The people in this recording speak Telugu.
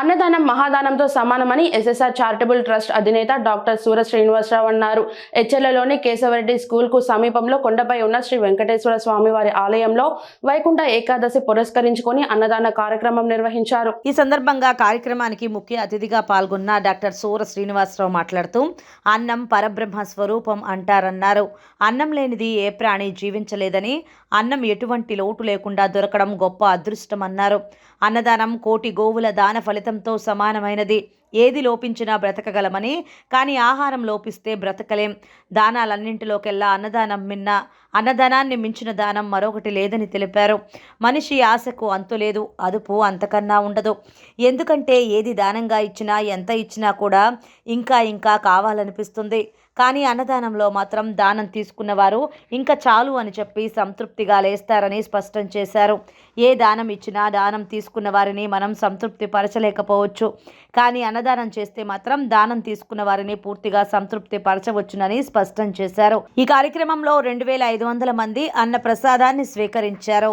అన్నదానం మహాదానంతో సమానమని ఎస్ఎస్ఆర్ చారిటబుల్ ట్రస్ట్ అధినేత డాక్టర్ సూర శ్రీనివాసరావు అన్నారు. హెచ్ఎల్లోని కేశవరెడ్డి స్కూల్కు సమీపంలో కొండపై ఉన్న శ్రీ వెంకటేశ్వర స్వామివారి ఆలయంలో వైకుంఠ ఏకాదశి పురస్కరించుకొని అన్నదాన కార్యక్రమం నిర్వహించారు. ఈ సందర్భంగా కార్యక్రమానికి ముఖ్య అతిథిగా పాల్గొన్న డాక్టర్ సూర శ్రీనివాసరావు మాట్లాడుతూ అన్నం పరబ్రహ్మ స్వరూపం అంటారన్నారు. అన్నం లేనిది ఏ ప్రాణి జీవించలేదని అన్నం ఎటువంటి లోటు లేకుండా దొరకడం గొప్ప అదృష్టం అన్నారు అన్నదానం కోటి గోవుల దాన ఫలితం ఫలితంతో సమానమైనది. ఏది లోపించినా బ్రతకగలమని కానీ ఆహారం లోపిస్తే బ్రతకలేం. దానాలన్నింటిలోకెల్లా అన్నదానం మిన్న అన్నదానాన్ని మించిన దానం మరొకటి లేదని తెలిపారు. మనిషి ఆశకు అంతులేదు అదుపు అంతకన్నా ఉండదు. ఎందుకంటే ఏది దానంగా ఇచ్చినా ఎంత ఇచ్చినా కూడా ఇంకా ఇంకా కావాలనిపిస్తుంది. కానీ అన్నదానంలో మాత్రం దానం తీసుకున్నవారు ఇంకా చాలు అని చెప్పి సంతృప్తిగా లేస్తారని స్పష్టం చేశారు. ఏ దానం ఇచ్చినా దానం తీసుకున్న వారిని మనం సంతృప్తి పరచలేకపోవచ్చు కానీ అన్నదానం చేస్తే మాత్రం దానం తీసుకున్న వారిని పూర్తిగా సంతృప్తి పరచవచ్చునని స్పష్టం చేశారు. ఈ కార్యక్రమంలో రెండు వేల ఐదు వందల మంది అన్న ప్రసాదాన్ని స్వీకరించారు.